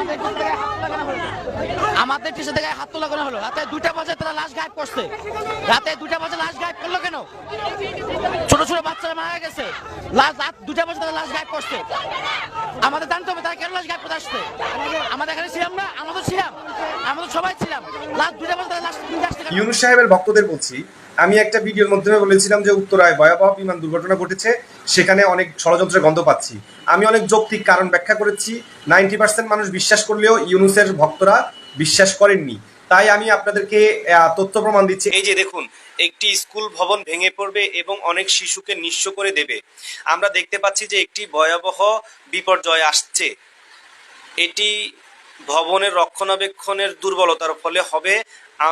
আমাদের টিচার থেকে হাত আমাদের হাত লাগানো হলো? রাতে দুইটা বাজে তারা লাশ গায়েব করছে। রাতে দুইটা বাজে লাশ গায়েব করল কেন? ছোট ছোট বাচ্চারা মারা গেছে। লাশ রাত দুইটা বাজে তারা লাশ গায়েব করছে। আমাদের জানতে হবে তারা কেন লাশ গায়েব করে আসছে? আমাদের এখানে ছিলাম না, আমরা তো ছিলাম। আমরা তো সবাই ছিলাম। লাশ দুইটা বাজে তারা লাশ? ইউনুস সাহেবের ভক্তদের বলছি আমি একটা ভিডিওর মাধ্যমে বলেছিলাম যে উত্তরায় ভয়াবহ বিমান দুর্ঘটনা ঘটেছে, সেখানে অনেক ষড়যন্ত্রের গন্ধ পাচ্ছি। আমি অনেক যৌক্তিক কারণ ব্যাখ্যা করেছি, নাইনটি পার্সেন্ট মানুষ বিশ্বাস করলেও ইউনুসের ভক্তরা বিশ্বাস করেননি। তাই আমি আপনাদেরকে তথ্য প্রমাণ দিচ্ছি। এই যে দেখুন, একটি স্কুল ভবন ভেঙে পড়বে এবং অনেক শিশুকে নিঃস্ব করে দেবে। আমরা দেখতে পাচ্ছি যে একটি ভয়াবহ বিপর্যয় আসছে। এটি ভবনের রক্ষণাবেক্ষণের দুর্বলতার ফলে হবে।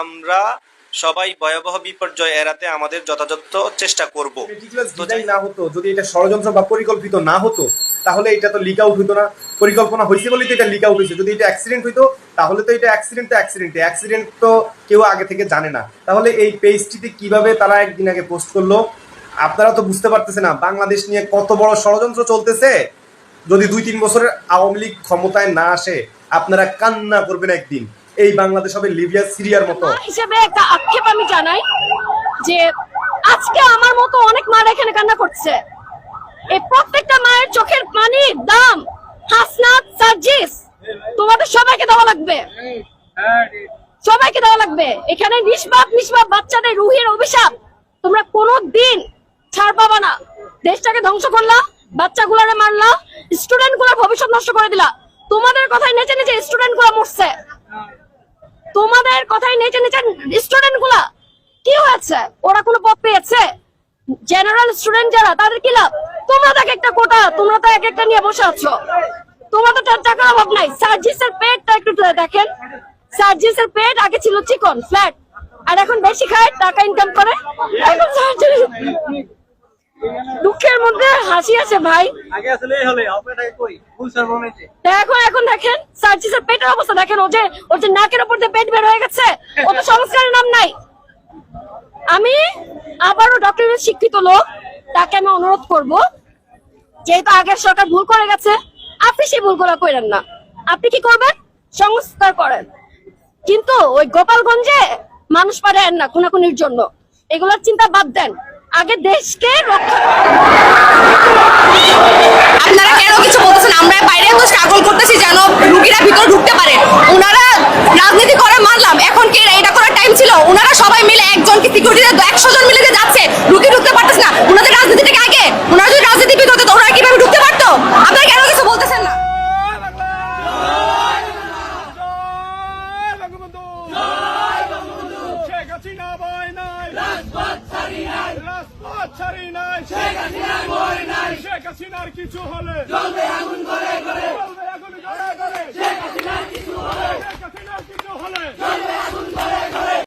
আমরা সবাই ভয়াবহ বিপর্যয় এড়াতে আমাদের যথাযথ চেষ্টা করব। যদি না হতো, যদি এটা ষড়যন্ত্র বা পরিকল্পিত না হতো, তাহলে এটা তো লিক আউট হইতো না। পরিকল্পনা হয়েছে বলেই তো এটা লিক আউট হয়েছে যদি এটা অ্যাক্সিডেন্ট হইতো, তাহলে তো এটা অ্যাক্সিডেন্ট তো অ্যাক্সিডেন্ট অ্যাক্সিডেন্ট তো কেউ আগে থেকে জানে না। তাহলে এই পেজটিতে কীভাবে তারা একদিন আগে পোস্ট করল, আপনারা তো বুঝতে পারতেছে না। বাংলাদেশ নিয়ে কত বড় ষড়যন্ত্র চলতেছে। যদি দুই তিন বছরের আওয়ামী লীগ ক্ষমতায় না আসে, আপনারা কান্না করবেন একদিন। এই বাংলাদেশ হবে লিবিয়া, সিরিয়ার মতো। হিসেবে একটা আক্ষেপ আমি জানাই যে আজকে আমার মতো অনেক মা এখানে কান্না করছে। এই প্রত্যেকটা মায়ের চোখের পানির দাম, হাসনাত, সার্জিস, তোমাদের সবাইকে দেওয়া লাগবে। সবাইকে দেওয়া লাগবে। এখানে নিষ্পাপ নিষ্পাপ বাচ্চাদের রুহের অভিশাপ তোমরা কোনো দিন ছাড় পাবা না। দেশটাকে ধ্বংস করলা, বাচ্চাগুলারে মারলা স্টুডেন্টগুলার ভবিষ্যৎ নষ্ট করে দিলা। তোমাদের কথাই নেচে নেচে স্টুডেন্টগুলা মরছে। তোমাদের কথাই নেচে নেচে স্টুডেন্টগুলা কি হয়েছে? ওরা কোনো পদ পেয়েছে? জেনারেল স্টুডেন্ট যারা তাদের কি লাভ? তোমরা তো এক একটা কোটা তোমরা তো এক একটা নিয়ে বসে আছো। তোমাদের তো টাকার অভাব নাই। সার্জিসের পেটটা একটু দেখেন। সার্জিসের পেট আগে ছিল চিকন ফ্ল্যাট আর এখন বেশি খায় টাকা ইনকাম করে। এখন সার্জারি দুঃখের মধ্যে হাসি আছে ভাই। তা এখন এখন দেখেন। পেটের অবস্থা দেখেন, ও যে ওর যে নাকের উপর দিয়ে পেট বের হয়ে গেছে, ও তো সংস্কারের নাম নাই। আমি আবারও ডক্টরের শিক্ষিত লোক, তাকে আমি অনুরোধ করব, যেহেতু আগের সরকার ভুল করে গেছে, আপনি সেই ভুলগুলো করেন না। আপনি কি করবেন? সংস্কার করেন। কিন্তু ওই গোপালগঞ্জে মানুষ পারেন না খুনাখুনির জন্য। এগুলোর চিন্তা বাদ দেন। আগে দেশকে রক্ষা হাত ছাড়ি নাই। শেখ হাসিনার মরে নাই। শেখ হাসিনার কিছু হলে জ্বলবে আগুন করে করে